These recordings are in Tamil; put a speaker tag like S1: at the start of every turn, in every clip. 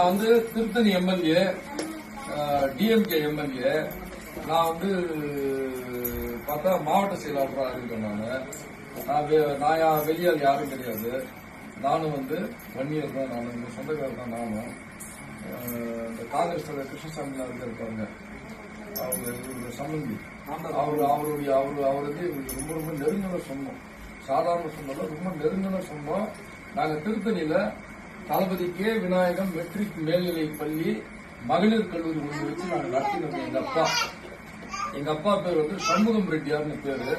S1: நான் வந்து திருத்தணி எம்எல்ஏ டிஎம்கே எம்எல்ஏ. நான் வந்து பார்த்தா மாவட்ட செயலாளராக இருக்கேன் நான். நான் வெ- நான் வெளியால் யாரும் கிடையாது. நானும் வந்து வன்னியர் தான் நான் எங்கள் சொந்தக்காரர் தான் நானும். இந்த காங்கிரஸ் தலைவர் கிருஷ்ணசாமி அவர்கள் இருப்பாங்க அவங்க இவருடைய சம்பந்தி அவர் அவருடைய அவர் அவருக்கு எங்களுக்கு ரொம்ப ரொம்ப நெருங்கின சொந்தம். சாதாரண சொந்தம் ரொம்ப நெருங்கின சொந்தம். நாங்கள் திருத்தணியில் தளபதி கே விநாயகம் மெட்ரிக் மேல்நிலை பள்ளி மகளிர் கல்லூரி ஒன்று வச்சு நாங்கள் நடத்தினோம் எங்க அப்பா. எங்க அப்பா பேர் வந்து சண்முகம் ரெட்டியார்னு பேரு.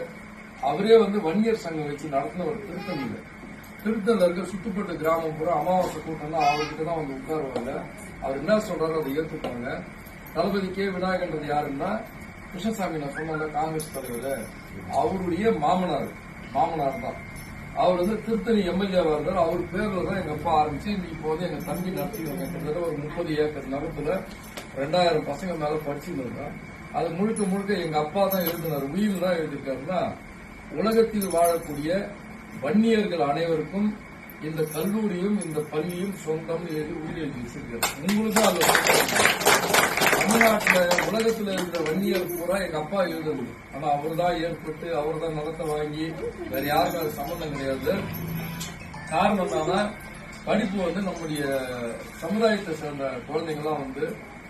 S1: அவரே வந்து வன்னியர் சங்கம் வச்சு நடத்தின ஒரு திருத்தணியில திருத்தணில இருக்க சுத்துப்பட்டு கிராமம் பூரா அமாவாசை கூட்டம்னா அவர்கிட்ட தான் அவங்க உட்காருவாங்க. அவர் என்ன சொல்றாரோ அதை ஏற்றுப்பாங்க தளபதி கே விநாயகன்றது யாருன்னா கிருஷ்ணசாமி நான் சொன்ன காங்கிரஸ் தலைவர். அவருடைய மாமனார். மாமனார் தான். அவர் வந்து திருத்தணி எம்எல்ஏவா இருந்தார். அவர் பேர்ல தான் எங்க அப்பா ஆரம்பிச்சு இப்போ வந்து எங்க தம்பி நடத்திடுவாங்க கிட்டத்தட்ட ஒரு முப்பது ஏக்கர் நிலத்துல ரெண்டாயிரம் பசங்க மேல படிச்சுட்டு இருக்கோம் அது முழுக்க முழுக்க எங்க அப்பா தான் எழுதினார். உயிர் தான் எழுதியிருக்காருன்னா உலகத்தில் வாழக்கூடிய வன்னியர்கள் அனைவருக்கும் இந்த கல்லூரியும் இந்த பள்ளியும் சொந்தம் எழுதி உயிர் எழுதி வச்சிருக்காரு. உங்களுக்கு அது தமிழ்நாட்டுல உலகத்துல இருக்கிற வன்னியர் பூரா எங்க அப்பா எழுதுது. ஆனா அவர் தான் ஏற்பட்டு அவர் தான் நடத்த வாங்கி வேற யாருக்கும் அது சம்பந்தம் கிடையாது. காரணம் என்னன்னா படிப்பு வந்து நம்முடைய சமுதாயத்தை சேர்ந்த குழந்தைங்களாம் வந்து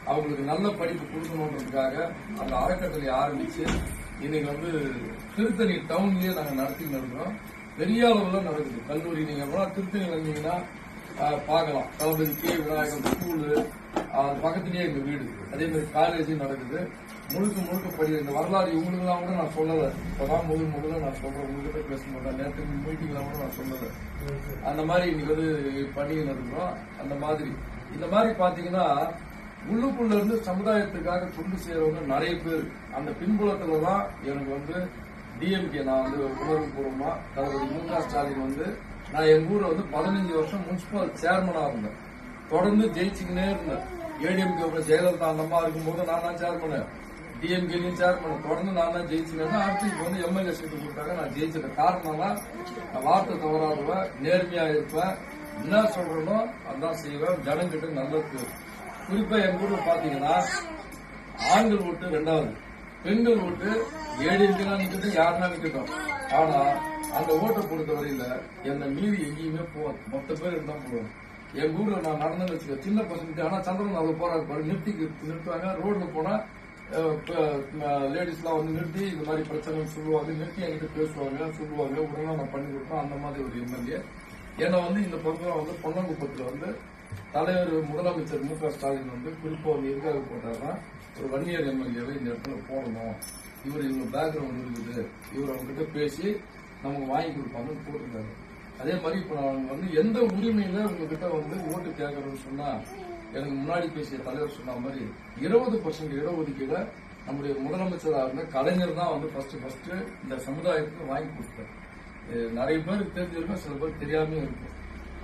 S1: அவங்களுக்கு நல்ல படிப்பு கொடுக்கணுன்றதுக்காக அந்த அறக்கட்டளை ஆரம்பிச்சு இன்னைக்கு வந்து திருத்தணி டவுன்லயே நாங்க நடத்திட்டு இருக்கிறோம். பெரிய அளவுல நடக்குது. கல்லூரி நீங்க திருத்தணி வந்தீங்கன்னா பார்க்கலாம். தளபதி கே விநாயகம் ஸ்கூலு பக்கத்துலயே எங்க வீடு அதே மாதிரி காலேஜும் நடக்குது. முழுக்க முழுக்க படி இந்த வரலாறு இவங்களுக்குலாம் கூட நான் சொல்லல. இப்பதான் முதல் முதல்ல நான் சொல்றேன். உங்ககிட்ட பேச மாட்டேன். நேற்று மீட்டிங்ல கூட நான் சொல்லல. அந்த மாதிரி இன்னைக்கு வந்து பண்டிகை நடக்கிறோம். அந்த மாதிரி. இந்த மாதிரி பாத்தீங்கன்னா உள்ளுக்குள்ள இருந்து சமுதாயத்துக்காக கொண்டு செய்யறவங்க நிறைய பேர். அந்த பின்புலத்துல தான் எனக்கு வந்து டிஎம்கே நான் வந்து உணர்வு பூர்வமா தளபதி மு க ஸ்டாலின் வந்து நான் எங்க ஊர்ல வந்து பதினஞ்சு வருஷம் முனிசிபல் சேர்மனா இருந்தேன். தொடர்ந்து ஜெயிச்சுக்கினே இருந்தேன். ஏடிஎம்கே ஜெயலலிதா அந்த அம்மா இருக்கும்போது நான் தான் சேர்மனு டிஎம்கேலையும் சேர்மன் தொடர்ந்து நான் தான் ஜெயிச்சுக்கிறேன் ஆர்டிக்கு வந்து எம்எல்ஏ சீட்டு கொடுத்தாங்க. நான் ஜெயிச்சது காரணம்னா நான் வார்த்தை தவறாடுவேன் நேர்மையா இருப்பேன். என்ன சொல்றேனோ அதான் செய்வேன். ஜனங்கிட்ட நல்லது குறிப்பா எங்க ஊர்ல பாத்தீங்கன்னா ஆண்கள் ஓட்டு ரெண்டாவது. பெண்கள் ஓட்டு ஏடிஎம்கே நிக்கட்டும் யாருன்னா நிக்கட்டும். ஆனா அந்த ஓட்டை பொறுத்த வரையில என்னை மீறி எங்கேயுமே போகாது. மொத்த பேர் இருந்தா போடுவோம் என் ஊர்ல நான் நடந்து வச்சுக்க சின்ன பசங்க ஆனா சந்திரன் அதுல போறாரு பாரு நிறுத்தி நிறுத்துவாங்க. ரோட்ல போனா லேடிஸ் எல்லாம் வந்து நிறுத்தி இந்த மாதிரி பிரச்சனை சொல்லுவாங்க நிறுத்தி என்கிட்ட பேசுவாங்க சொல்லுவாங்க. உடனே நான் பண்ணி கொடுப்பேன். அந்த மாதிரி ஒரு எம்எல்ஏ. ஏன்னா வந்து இந்த பக்கம் வந்து பொன்னங்குப்பத்தில் வந்து தலைவர் முதலமைச்சர் மு க. ஸ்டாலின் வந்து குறிப்பா வந்து எதுக்காக போட்டாருன்னா ஒரு வன்னியர் எம்எல்ஏவை இந்த இடத்துல போடணும். இவர் இவங்க பேக்ரவுண்ட் இருக்குது. இவர் அவங்ககிட்ட பேசி நமக்கு வாங்கி கொடுப்பாங்கன்னு போட்டிருக்காரு அதே மாதிரி இப்ப நான் வந்து எந்த உரிமையில உங்ககிட்ட வந்து ஓட்டு கேட்கறேன்னு சொன்னா எனக்கு முன்னாடி பேசிய தலைவர் சொன்ன மாதிரி இருபது பர்சன்ட் இடஒதுக்கீட நம்முடைய முதலமைச்சராக இருந்த கலைஞர் தான் வந்து ஃபர்ஸ்ட் ஃபர்ஸ்ட் இந்த சமுதாயத்துக்கு வாங்கி கொடுத்தார் நிறைய பேருக்கு தெரிஞ்சிருக்கும் சில பேர் தெரியாம இருக்கும்.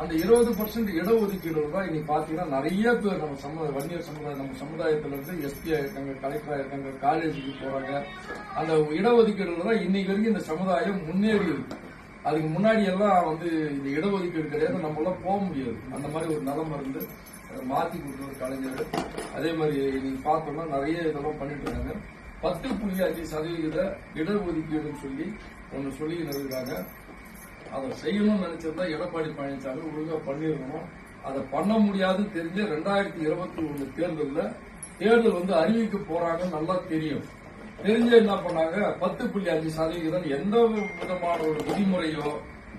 S1: அந்த இருபது பர்சன்ட் இடஒதுக்கீடு தான் இன்னைக்கு பாத்தீங்கன்னா நிறைய பேர் நம்ம சமுதாய வன்னியர் சமுதாயம் நம்ம சமுதாயத்துல இருந்து எஸ்பி ஆயிருக்காங்க கலெக்டர் ஆயிருக்காங்க காலேஜுக்கு போறாங்க. அந்த இடஒதுக்கீடுல தான் இன்னைக்கு வரைக்கும் இந்த சமுதாயம் முன்னேறி இருக்கு. அதுக்கு முன்னாடி எல்லாம் வந்து இந்த இடஒதுக்கீடு கிடையாது நம்ம எல்லாம் போக முடியாது. அந்த மாதிரி ஒரு நிலைமை இருந்து அதை மாத்தி கொடுத்த கலைஞர். அதே மாதிரி நீங்க பார்த்தோம்னா நிறைய இதெல்லாம் பண்ணிட்டு இருக்காங்க. பத்து புள்ளி அஞ்சு சதவீத இடஒதுக்கீடுன்னு சொல்லி ஒன்னு சொல்லி இருக்காங்க அதை செய்யணும்னு நினைச்சிருந்தா எடப்பாடி பழனிசாமி ஒழுங்கா பண்ணிருக்கணும். அதை பண்ண முடியாதுன்னு தெரிஞ்ச ரெண்டாயிரத்தி இருபத்தி ஒண்ணு தேர்தலில் தேர்தல் வந்து அறிவிக்க போறாங்கன்னு நல்லா தெரியும். தெரிஞ்சு என்ன பண்ணாங்க? பத்து புள்ளி அஞ்சு சதவீதம் எந்த விதமான ஒரு விதிமுறையோ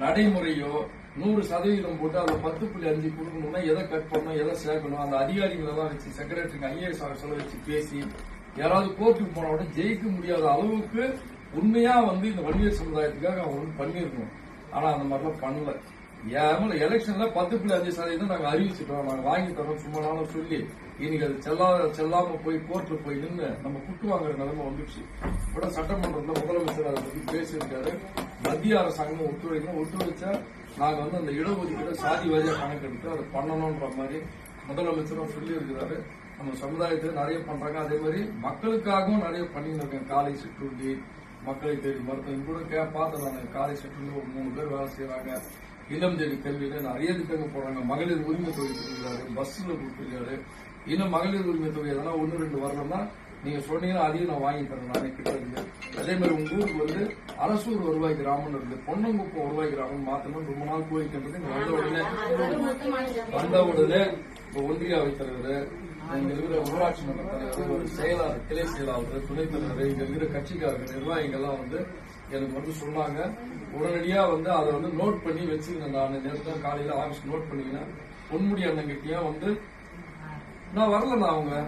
S1: நடைமுறையோ நூறு சதவீதம் போட்டு அதை பத்து புள்ளி அஞ்சு கொடுக்கணும்னா எதை கட் பண்ணணும் எதை சேர்க்கணும் அந்த அதிகாரிகளை எல்லாம் வச்சு செக்ரட்டரிக்கு ஐஏஎஸ் ஆஃபீஸர் வச்சு பேசி யாராவது கோர்ட்டுக்கு போன உடனே ஜெயிக்க முடியாத அளவுக்கு உண்மையா வந்து இந்த வன்னியர் சமுதாயத்துக்காக அவங்க வந்து பண்ணிருக்கணும் ஆனா அந்த மாதிரிலாம் பண்ணல. ஏன் எலெக்ஷன்ல பத்து புள்ளி அஞ்சு சதவீதம் நாங்க அறிவிச்சிட்டோம். நாங்க வாங்கி தரோம் சும்மா நாளும் சொல்லி இன்னைக்கு அது செல்லாத செல்லாம போய் கோர்ட்ல போய் நின்று நம்ம குட்டு வாங்குற நிலைமை வந்துச்சு கூட சட்டமன்றத்தில் முதலமைச்சர் அதை பத்தி பேசியிருக்காரு. மத்திய அரசாங்கம் ஒத்துழைக்கணும். ஒத்துழைச்சா நாங்க வந்து அந்த இடஒதுக்கீடு சாதி வாரியா கணக்கெடுத்து அதை பண்ணணும்ன்ற மாதிரி முதலமைச்சரும் சொல்லி இருக்கிறாரு நம்ம சமுதாயத்தில் நிறைய பண்றாங்க. அதே மாதிரி மக்களுக்காகவும் நிறைய பண்ணிட்டு இருக்கேன். காலை சிற்றுண்டி மக்களை தேடி மருத்துவம் கூட கே பார்த்தேன் நான். காலை சிற்றுண்டி ஒரு மூணு பேர் வேலை செய்யறாங்க இளம் தேவி கல்வியில நிறைய திட்டங்கள் போடுறாங்க மகளிர் உரிமை தொகை கொடுக்குறாரு பஸ்ல கொடுத்துருக்காரு. இன்னும் மகளிர் உரிமை தொகை எதனா ஒன்று ரெண்டு வரணும்னா நீங்க சொன்னீங்கன்னா அதையும் நான் வாங்கி தரேன். நானே கிட்ட இருந்து அதே மாதிரி உங்க ஊருக்கு வந்து அரசூர் வருவாய் கிராமம்னு இருந்து பொன்னங்குப்பம் வருவாய் கிராமம் மாத்தணும் ரொம்ப நாள் கோரிக்கின்றது இங்க வந்த உடனே வந்த உடனே இப்ப ஒன்றிய அவைத் இங்க இருக்கிற ஊராட்சி மன்ற தலைவர் ஒரு செயலாளர் கிளை செயலாளர் துணைத் தலைவர் இங்க இருக்கிற கட்சிக்காரர்கள் நிர்வாகிகள்லாம் வந்து எனக்கு வந்து சொன்னாங்க. உடனடியா வந்து அதை வந்து நோட் பண்ணி வச்சுருந்தேன் நான். நேரத்தில் காலையில ஆபீஸ் நோட் பண்ணிக்கினேன். பொன்முடி அண்ணன் கிட்டயும் வந்து நான் வரல நான் அவங்க.